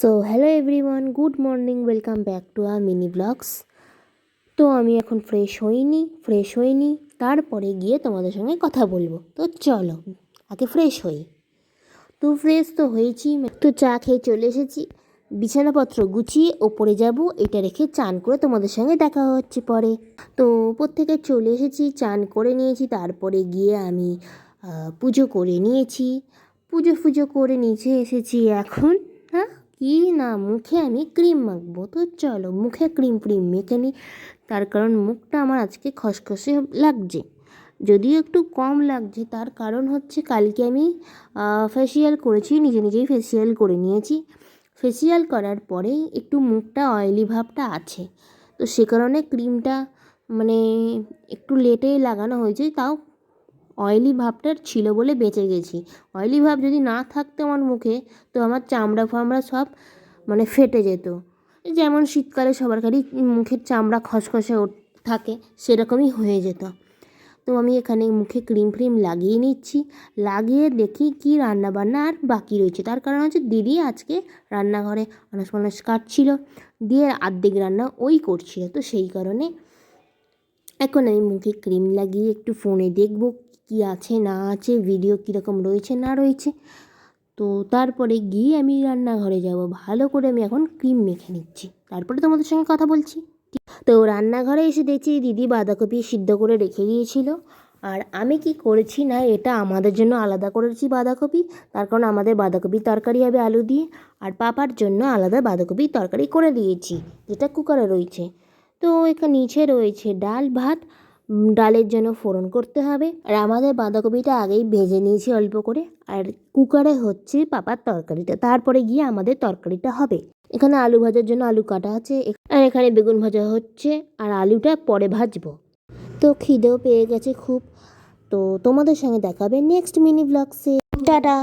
So hello everyone good morning welcome back to a mini vlogs তো আমি এখন fresh হইনি ফ্রেশ হইনি, তারপরে গিয়ে তোমাদের সঙ্গে কথা বলব। তো চলো, আগে ফ্রেশ হই। তো ফ্রেশ তো হয়েছি তো চা খেয়ে চলে এসেছি। বিছানাপত্র গুছিয়ে ওপরে যাব, এটা রেখে চান করে তোমাদের সঙ্গে দেখা হচ্ছে পরে। তো ওপর থেকে চলে এসেছি, চান করে নিয়েছি, তারপরে গিয়ে আমি পুজো করে নিয়েছি। পুজো ফুজো করে নিচে এসেছি এখন। কি না মুখে আমি ক্রিম মাখবো? তো চলো মুখে ক্রিম ক্রিম মেখে নিই। তার কারণ মুখটা আমার আজকে খসখসে লাগছে। যদিও একটু কম লাগছে, তার কারণ হচ্ছে কালকে আমি ফেসিয়াল করেছি, নিজে নিজেই ফেসিয়াল করে নিয়েছি। ফেসিয়াল করার পরে একটু মুখটা অয়েলি ভাবটা আছে। তো সে কারণে ক্রিমটা মানে একটু লেটে লাগানো হয়েছে, তাও অয়েলি ভাবটা ছিল বলে বেঁচে গেছি। অয়েলি ভাব যদি না থাকতো আমার মুখে, তো আমার চামড়া ফামড়া সব মানে ফেটে যেত। যেমন শীতকালে সবার কারই মুখের চামড়া খসখসে থাকে, সেরকমই হয়ে যেত। তো আমি এখানে মুখে ক্রিম ফ্রিম লাগিয়ে নিচ্ছি। লাগিয়ে দেখি কি রান্না বান্না আর বাকি রয়েছে। তার কারণ হচ্ছে দিদি আজকে রান্নাঘরে অনাস ফনাস কাটছিল, দিয়ে আর্ধেক রান্না ওই করছিল। তো সেই কারণে এখন আমি মুখে ক্রিম লাগিয়ে একটু ফোনে দেখব কি আছে, না আছে ভিডিও কীরকম রয়েছে, না রয়েছে। তো তারপরে গিয়ে আমি রান্নাঘরে যাব। ভালো করে আমি এখন ক্রিম মেখে নিচ্ছি। তারপরে তোমাদের সঙ্গে কথা বলছি। তো রান্নাঘরে এসে দেখছি দিদি বাঁধাকপি সিদ্ধ করে রেখে দিয়েছিল। আর আমি কি করেছি না, এটা আমাদের জন্য আলাদা করেছি বাঁধাকপি। তার কারণ আমাদের বাঁধাকপি তরকারি হবে আলু দিয়ে। আর পাপার জন্য আলাদা বাঁধাকপি তরকারি করে দিয়েছি, যেটা কুকারে রয়েছে। তো এখানে নিচে রয়েছে ডাল, ভাত। ডালের জন্য ফোড়ন করতে হবে। আর আমাদের বাঁধাকপিটা আগেই ভেজে নিয়েছি অল্প করে। আর কুকারে হচ্ছে পাপার তরকারিটা। তারপরে গিয়ে আমাদের তরকারিটা হবে। এখানে আলু ভাজার জন্য আলু কাটা আছে। আর এখানে বেগুন ভাজা হচ্ছে। আর আলুটা পরে ভাজবো। তো খিদেও পেয়ে গেছে খুব। তো তোমাদের সঙ্গে দেখাবে নেক্সট মিনি ব্লগসে টাটা!